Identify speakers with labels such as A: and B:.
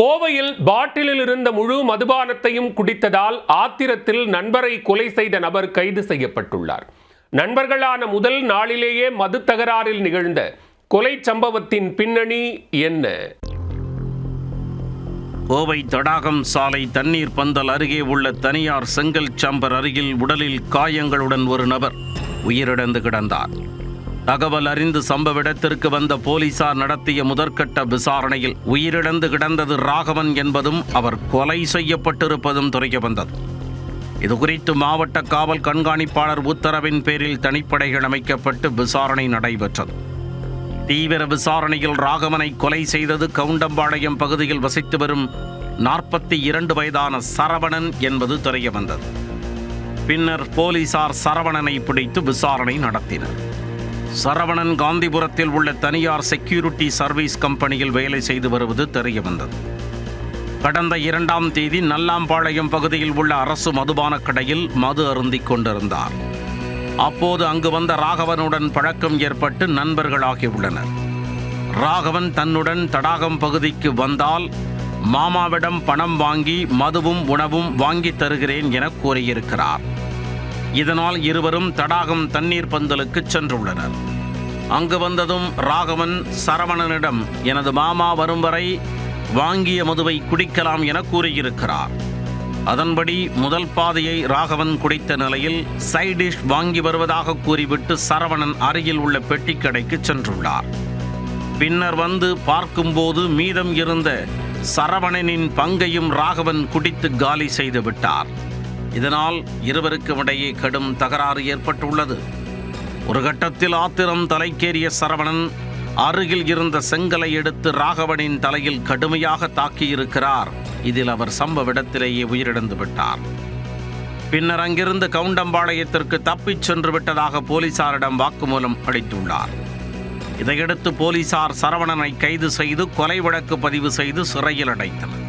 A: கோவையில் பாட்டிலில் இருந்த முழு மதுபானத்தையும் குடித்ததால் ஆத்திரத்தில் நண்பரை கொலை செய்த நபர் கைது செய்யப்பட்டுள்ளார். நண்பர்களான முதல் நாளிலேயே மது தகராறில் நிகழ்ந்த கொலை சம்பவத்தின் பின்னணி என்ன?
B: கோவை தடாகம் சாலை தண்ணீர் பந்தல் அருகே உள்ள தனியார் செங்கல் சம்பர் அருகில் உடலில் காயங்களுடன் ஒரு நபர் உயிரிழந்து கிடந்தார். தகவல் அறிந்து சம்பவ இடத்திற்கு வந்த போலீசார் நடத்திய முதற்கட்ட விசாரணையில் உயிரிழந்து கிடந்தது ராகவன் என்பதும் அவர் கொலை செய்யப்பட்டிருப்பதும் தெரிய வந்தது இதுகுறித்து மாவட்ட காவல் கண்காணிப்பாளர் உத்தரவின் பேரில் தனிப்படைகள் அமைக்கப்பட்டு விசாரணை நடைபெற்றது. தீவிர விசாரணையில் ராகவனை கொலை செய்தது கவுண்டம்பாளையம் பகுதியில் வசித்து வரும் நாற்பத்தி இரண்டு வயதான சரவணன் என்பது தெரிய வந்தது பின்னர் போலீசார் சரவணனை பிடித்து விசாரணை நடத்தினர். சரவணன் காந்திபுரத்தில் உள்ள தனியார் செக்யூரிட்டி சர்வீஸ் கம்பெனியில் வேலை செய்து வருவது தெரிய வந்தது கடந்த இரண்டாம் தேதி நல்லாம்பாளையம் பகுதியில் உள்ள அரசு மதுபானக் கடையில் மது அருந்திக் கொண்டிருந்தார். அப்போது அங்கு வந்த ராகவனுடன் பழக்கம் ஏற்பட்டு நண்பர்களாகியுள்ளனர் ராகவன் தன்னுடன் தடாகம் பகுதிக்கு வந்தால் மாமாவிடம் பணம் வாங்கி மதுவும் உணவும் வாங்கித் தருகிறேன் என கூறியிருக்கிறார். இதனால் இருவரும் தடாகம் தண்ணீர் பந்தலுக்கு சென்றுள்ளனர். அங்கு வந்ததும் ராகவன் சரவணனிடம் எனது மாமா வரும் வரை வாங்கிய மதுவை குடிக்கலாம் என கூறியிருக்கிறார். அதன்படி முதல் பாதையை ராகவன் குடித்த நிலையில் சைடிஷ் வாங்கி வருவதாக கூறிவிட்டு சரவணன் அருகில் உள்ள பெட்டிக்கடைக்கு சென்றுள்ளார். பின்னர் வந்து பார்க்கும்போது மீதம் இருந்த சரவணனின் பங்கையும் ராகவன் குடித்து காலி செய்து விட்டார். இதனால் இருவருக்கும் இடையே கடும் தகராறு ஏற்பட்டுள்ளது. ஒரு கட்டத்தில் ஆத்திரம் தலைக்கேறிய சரவணன் அருகில் இருந்த செங்கலை எடுத்து ராகவனின் தலையில் கடுமையாக தாக்கியிருக்கிறார். இதில் அவர் சம்பவ இடத்திலேயே உயிரிழந்து விட்டார். பின்னர் அங்கிருந்து கவுண்டம்பாளையத்திற்கு தப்பிச் சென்று விட்டதாக போலீசாரிடம் வாக்குமூலம் அளித்துள்ளார். இதையடுத்து போலீசார் சரவணனை கைது செய்து கொலை வழக்கு பதிவு செய்து சிறையில் அடைத்தனர்.